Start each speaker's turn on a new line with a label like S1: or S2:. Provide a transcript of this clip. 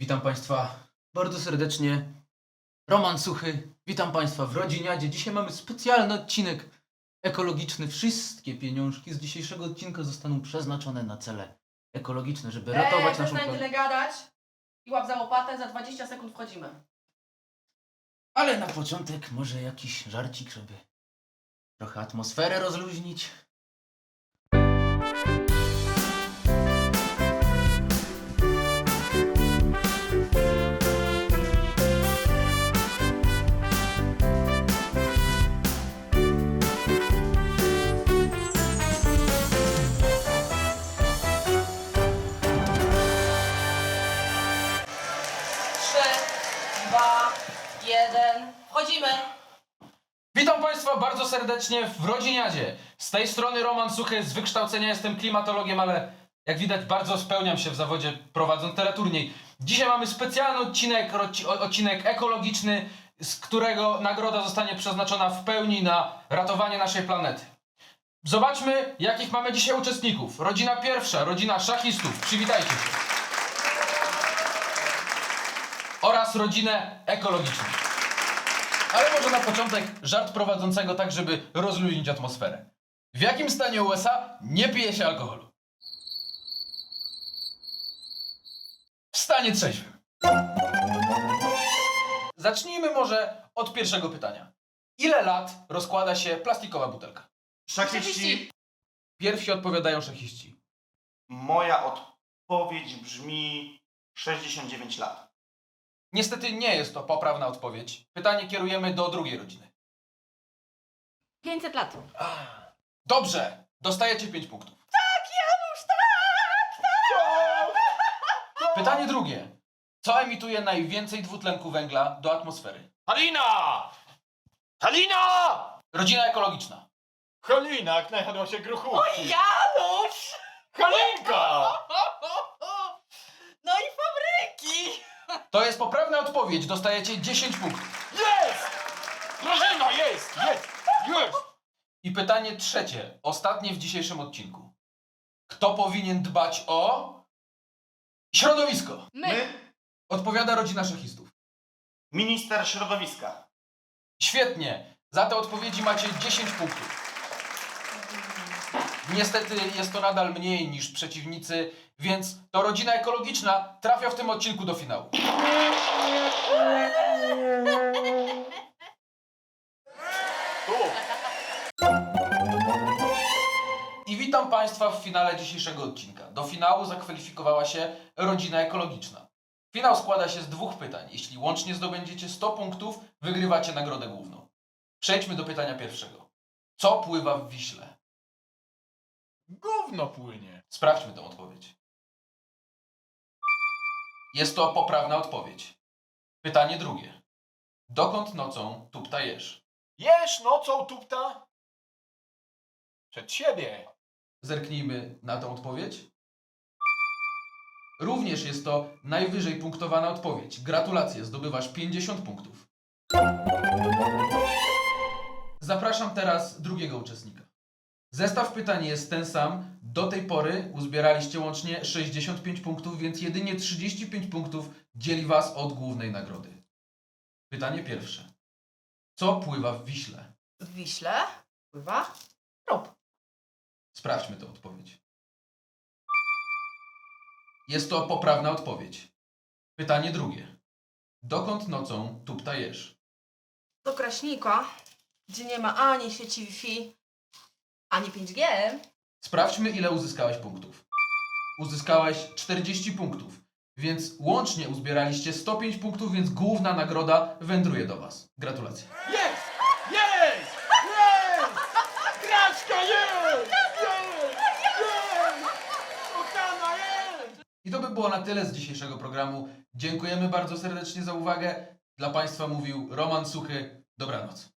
S1: Witam Państwa bardzo serdecznie. Roman Suchy, witam Państwa w Rodziniadzie. Dzisiaj mamy specjalny odcinek ekologiczny. Wszystkie pieniążki z dzisiejszego odcinka zostaną przeznaczone na cele ekologiczne, żeby ratować
S2: eee,
S1: naszą
S2: przestań
S1: planetę.
S2: tyle gadać i łap za łopatę, za 20 sekund wchodzimy.
S1: Ale na początek może jakiś żarcik, żeby trochę atmosferę rozluźnić.
S3: Witam bardzo serdecznie w Rodziniadzie. Z tej strony Roman Suchy, z wykształcenia jestem klimatologiem, ale jak widać bardzo spełniam się w zawodzie prowadząc teleturniej. Dzisiaj mamy specjalny odcinek, odcinek ekologiczny, z którego nagroda zostanie przeznaczona w pełni na ratowanie naszej planety. Zobaczmy, jakich mamy dzisiaj uczestników. Rodzina pierwsza, rodzina szachistów. Przywitajcie się. Oraz rodzinę ekologiczną. Ale może na początek żart prowadzącego tak, żeby rozluźnić atmosferę. W jakim stanie USA nie pije się alkoholu? W stanie trzeźwym. Zacznijmy może od pierwszego pytania. Ile lat rozkłada się plastikowa butelka?
S4: Szachiści,
S3: Pierwsi odpowiadają szachiści.
S4: moja odpowiedź brzmi 69 lat.
S3: Niestety nie jest to poprawna odpowiedź. Pytanie kierujemy do drugiej rodziny.
S2: 500 lat.
S3: Dobrze, dostajecie 5 punktów. Pytanie drugie. Co emituje najwięcej dwutlenku węgla do atmosfery?
S5: Halina! Halina!
S3: Rodzina ekologiczna.
S5: Halina, jak najadła się gruchówki.
S2: Janusz!
S5: Halinka!
S3: To jest poprawna odpowiedź. Dostajecie 10 punktów.
S5: Jest! Drużyna, jest! Jest! Jest!
S3: I pytanie trzecie, ostatnie w dzisiejszym odcinku. Kto powinien dbać o środowisko?
S2: My.
S4: My,
S3: Odpowiada rodzina szachistów.
S4: minister środowiska.
S3: Świetnie. Za te odpowiedzi macie 10 punktów. Niestety jest to nadal mniej niż przeciwnicy, więc to rodzina ekologiczna trafia w tym odcinku do finału. I witam Państwa w finale dzisiejszego odcinka. Do finału zakwalifikowała się rodzina ekologiczna. Finał składa się z dwóch pytań. Jeśli łącznie zdobędziecie 100 punktów, wygrywacie nagrodę główną. Przejdźmy do pytania pierwszego. Co pływa w Wiśle?
S5: Gówno płynie.
S3: Sprawdźmy tę odpowiedź. Jest to poprawna odpowiedź. Pytanie drugie. Dokąd nocą tupta jesz?
S5: Jesz nocą tupta? Przed siebie.
S3: Zerknijmy na tę odpowiedź. Również jest to najwyżej punktowana odpowiedź. Gratulacje, zdobywasz 50 punktów. Zapraszam teraz drugiego uczestnika. Zestaw pytań jest ten sam. Do tej pory uzbieraliście łącznie 65 punktów, więc jedynie 35 punktów dzieli Was od głównej nagrody. Pytanie pierwsze. Co pływa w Wiśle?
S2: W Wiśle pływa rób.
S3: Sprawdźmy tę odpowiedź. Jest to poprawna odpowiedź. Pytanie drugie. Dokąd nocą tupta jesz?
S2: Do Kraśnika, gdzie nie ma ani sieci Wi-Fi, ani 5G.
S3: Sprawdźmy, ile uzyskałeś punktów. Uzyskałeś 40 punktów, więc łącznie uzbieraliście 105 punktów, więc główna nagroda wędruje do Was. Gratulacje.
S5: Jest! Jest! Jest! Graczka jest! Jest! Jest! Kochana jest!
S3: I to by było na tyle z dzisiejszego programu. Dziękujemy bardzo serdecznie za uwagę. Dla Państwa mówił Roman Suchy. Dobranoc.